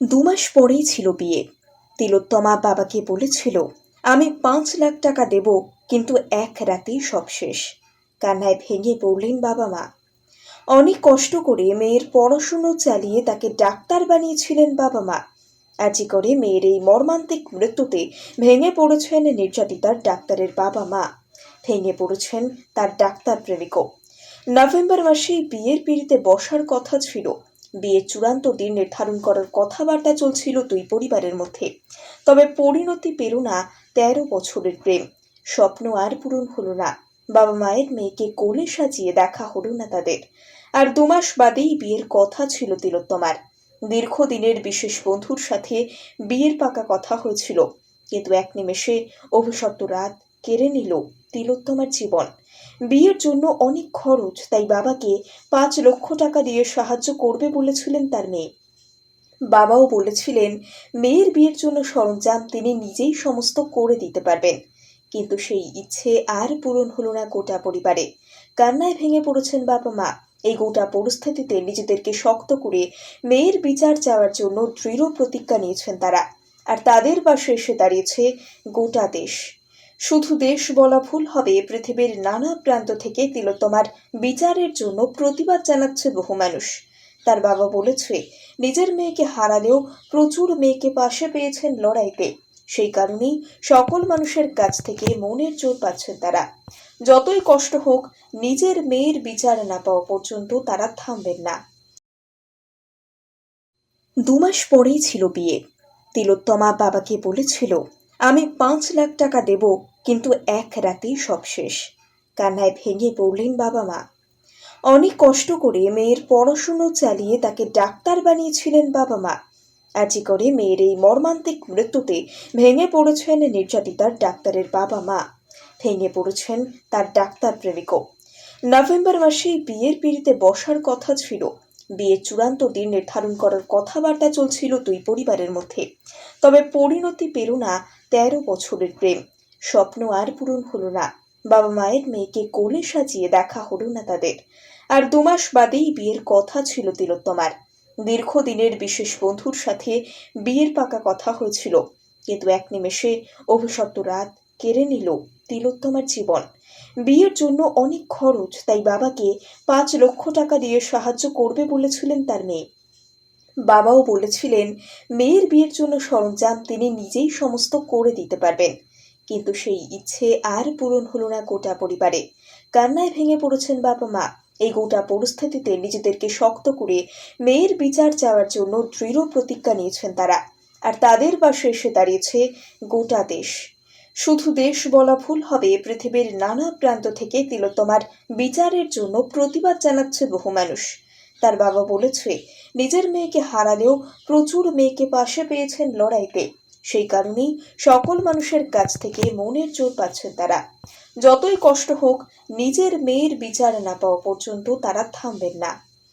দু মাস পরেই ছিল বিয়ে। তিলোত্তমা বাবাকে বলেছিল, আমি পাঁচ লাখ টাকা দেব, কিন্তু এক রাতেই সব শেষ। কান্নায় ভেঙে পড়লেন বাবা মা। অনেক কষ্ট করে মেয়ের পড়াশুনো চালিয়ে তাকে ডাক্তার বানিয়েছিলেন বাবা মা। আজি করে মেয়ের এই মর্মান্তিক মৃত্যুতে ভেঙে পড়েছেন নির্যাতিতার ডাক্তারের বাবা মা। ভেঙে পড়েছেন তার ডাক্তার প্রেমিকও। নভেম্বর মাসে বিয়ের পিড়িতে বসার কথা ছিল। বিয়ের চূড়ান্ত দিন নির্ধারণ করার কথাবার্তা চলছিল দুই পরিবারের মধ্যে। তবে পরিণতি পেল না তেরো বছরের প্রেম। স্বপ্ন আর পূরণ হলো না। বাবা মায়ের মেয়েকে কোলে সাজিয়ে দেখা হলো না তাদের। আর দু মাস বাদেই বিয়ের কথা ছিল তিলোত্তমার। দীর্ঘদিনের বিশেষ বন্ধুর সাথে বিয়ের পাকা কথা হয়েছিল। কিন্তু এক নিমেষে অভিশপ্ত রাত কেড়ে নিল তিলোত্তমার জীবন। বিয়ের জন্য অনেক খরচ, তাই বাবাকে পাঁচ লক্ষ টাকা দিয়ে সাহায্য করবে বলেছিলেন তার মেয়ে। বাবাও বলেছিলেন, মেয়ের বিয়ের জন্য সরঞ্জাম তিনি নিজেই সমস্ত করে দিতে পারবেন। কিন্তু সেই ইচ্ছে আর পূরণ হলো না গোটা পরিবারে। কান্নায় ভেঙে পড়েছেন বাবা মা। এই গোটা পরিস্থিতিতে নিজেদেরকে শক্ত করে মেয়ের বিচার চাওয়ার জন্য দৃঢ় প্রতিজ্ঞা নিয়েছেন তারা। আর তাদের পাশে এসে দাঁড়িয়েছে গোটা দেশ। শুধু দেশ বলা ভুল হবে পৃথিবীর নানা প্রান্ত থেকে তিলোত্তমার বিচারের জন্য প্রতিবাদ জানাচ্ছে বহু মানুষ। তার বাবা বলেছে, নিজের মেয়েকে হারালেও প্রচুর মেয়েকে পাশে পেয়েছেন লড়াইতে। সেই কারণেই সকল মানুষের কাছ থেকে মনের জোর পাচ্ছেন তারা। যতই কষ্ট হোক, নিজের মেয়ের বিচার না পাওয়া পর্যন্ত তারা থামবেন না। দু মাস পরেই ছিল বিয়ে। তিলোত্তমা বাবাকে বলেছিল আমি পাঁচ লাখ টাকা দেব, কিন্তু এক রাতেই সব শেষ। কান্নায় ভেঙে পড়লেন বাবা মা। অনেক কষ্ট করে মেয়ের পড়াশুনো চালিয়ে তাকে ডাক্তার বানিয়েছিলেন বাবা মা। আজি করে মেয়ের এই মর্মান্তিক মৃত্যুতে ভেঙে পড়েছেন নির্যাতিতার ডাক্তারের বাবা মা। ভেঙে পড়েছেন তার ডাক্তার প্রেমিকও নভেম্বর মাসে বিয়ের পিড়িতে বসার কথা ছিল। বিয়ের চূড়ান্ত দিন নির্ধারণ করার কথাবার্তা চলছিল দুই পরিবারের মধ্যে। তবে পরিণতি পেল না তেরো বছরের প্রেম। স্বপ্ন আর পূরণ হলো না। বাবা মায়ের মেয়েকে কোলে সাজিয়ে দেখা হলো না তাদের। আর দুমাস বাদেই বিয়ের কথা ছিল তিলোত্তমার। দীর্ঘদিনের বিশেষ বন্ধুর সাথে বিয়ের পাকা কথা হয়েছিল। কিন্তু এক নিমেষে অভিশপ্ত রাত কেড়ে নিল তিলোত্তমার জীবন। বিয়ের জন্য অনেক খরচ, তাই বাবাকে পাঁচ লক্ষ টাকা দিয়ে সাহায্য করবে বলেছিলেন তার মেয়ে। বাবাও বলেছিলেন, মেয়ের বিয়ের জন্য সরঞ্জাম তিনি নিজেই সমস্ত করে দিতে পারবেন। কিন্তু সেই ইচ্ছে আর পূরণ হলো না গোটা পরিবারে। কান্নায় ভেঙে পড়েছেন বাবা মা। এই গোটা পরিস্থিতিতে নিজেদেরকে শক্ত করে মেয়ের বিচার চাওয়ার জন্য দৃঢ় প্রতিজ্ঞা নিয়েছেন তারা। আর তাদের পাশে এসে দাঁড়িয়েছে গোটা দেশ। শুধু দেশ বলা ভুল হবে, পৃথিবীর নানা প্রান্ত থেকে তিলোত্তমার বিচারের জন্য প্রতিবাদ জানাচ্ছে বহু মানুষ। তার বাবা বলেছে, নিজের মেয়েকে হারালেও প্রচুর মেয়েকে পাশে পেয়েছেন লড়াইতে। সেই কারণেই সকল মানুষের কাছ থেকে মনের জোর পাচ্ছেন তারা। যতই কষ্ট হোক, নিজের মেয়ের বিচার না পাওয়া পর্যন্ত তারা থামবেন না।